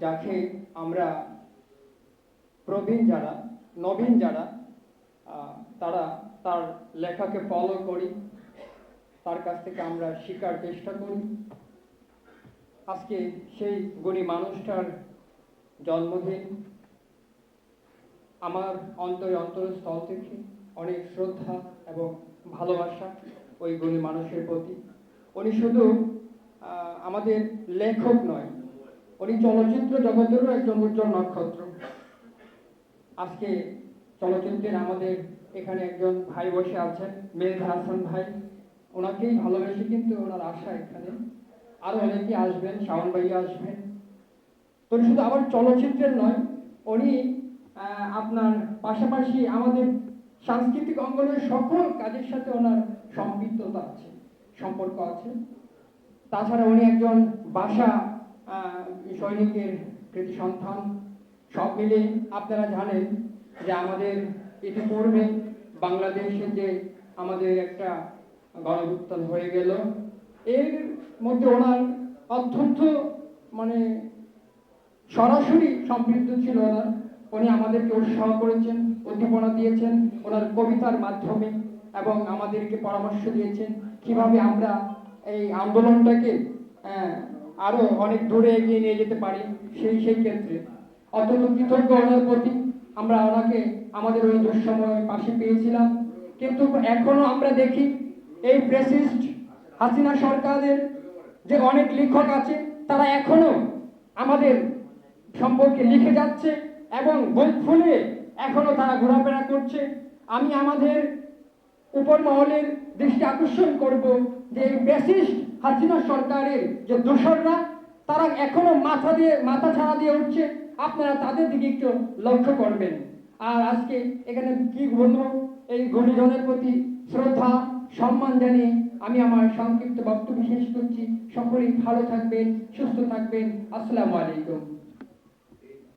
যাকে আমরা প্রবীণ যারা, নবীন যারা তারা তার লেখাকে ফলো করি। তার কাছ থেকে আমরা শেখার চেষ্টা করি। আজকে সেই গুণী মানুষটার জন্মদিন। আমার অন্তরে অন্তরস্থল থেকে অনেক শ্রদ্ধা এবং ভালোবাসা ওই গুণী মানুষের প্রতি। উনি শুধু আমাদের লেখক নয়, উনি চলচ্চিত্র জগতেরও একজন উজ্জ্বল নক্ষত্র। আজকে চলচ্চিত্রের আমাদের এখানে একজন ভাই বসে আছেন মেহেদ হাসান ভাই। ওনাকেই ভালোবেসে কিন্তু ওনার আশা এখানে। আরও অনেকে আসবেন, শাওন ভাইয়া আসবেন। তো শুধু আবার চলচ্চিত্রের নয়, উনি আপনার পাশাপাশি আমাদের সাংস্কৃতিক অঙ্গনের সকল কাজের সাথে ওনার সম্পৃক্ততা আছে, সম্পর্ক আছে। তাছাড়া উনি একজন বাসা সৈনিকের কৃতি সন্তান। সব মিলে আপনারা জানেন যে আমাদের ইতিপূর্বে বাংলাদেশে যে আমাদের একটা গণভুত্থান হয়ে গেল, এর মধ্যে ওনার অত্যন্ত মানে সরাসরি সম্পৃক্ত ছিল ওনার। উনি আমাদেরকে উৎসাহ করেছেন, উদ্দীপনা দিয়েছেন, ওনার কবিতার মাধ্যমে এবং আমাদেরকে পরামর্শ দিয়েছেন কীভাবে আমরা এই আন্দোলনটাকে আহ, আরও অনেক দূরে এগিয়ে নিয়ে যেতে পারি সেই সেই ক্ষেত্রে। অত্যন্ত কৃতজ্ঞ ওনার প্রতি। আমরা ওনাকে আমাদের ওই দুঃসময় পাশে পেয়েছিলাম। কিন্তু এখনও আমরা দেখি এই প্রেসিস্ট হাসিনা সরকারের যে অনেক লেখক আছে তারা এখনও আমাদের সম্পর্কে লিখে যাচ্ছে এবং বই খুলে এখনও তারা ঘোরাফেরা করছে। আমি আমাদের উপর মহলের দৃষ্টি আকর্ষণ করব যে ব্যাসিস্ট হাসিনা সরকারের যে দোসররা, তারা এখনও মাথা দিয়ে, মাথা ছাড়া দিয়ে উঠছে। আপনারা তাদের দিকে একটু লক্ষ্য করবেন। আর আজকে এখানে কি বলব? এই গুণীজনের প্রতি শ্রদ্ধা, সম্মান জানিয়ে আমি আমার সংক্ষিপ্ত বক্তব্য শেষ করছি। সকলেই ভালো থাকবেন, সুস্থ থাকবেন। আসসালামু আলাইকুম।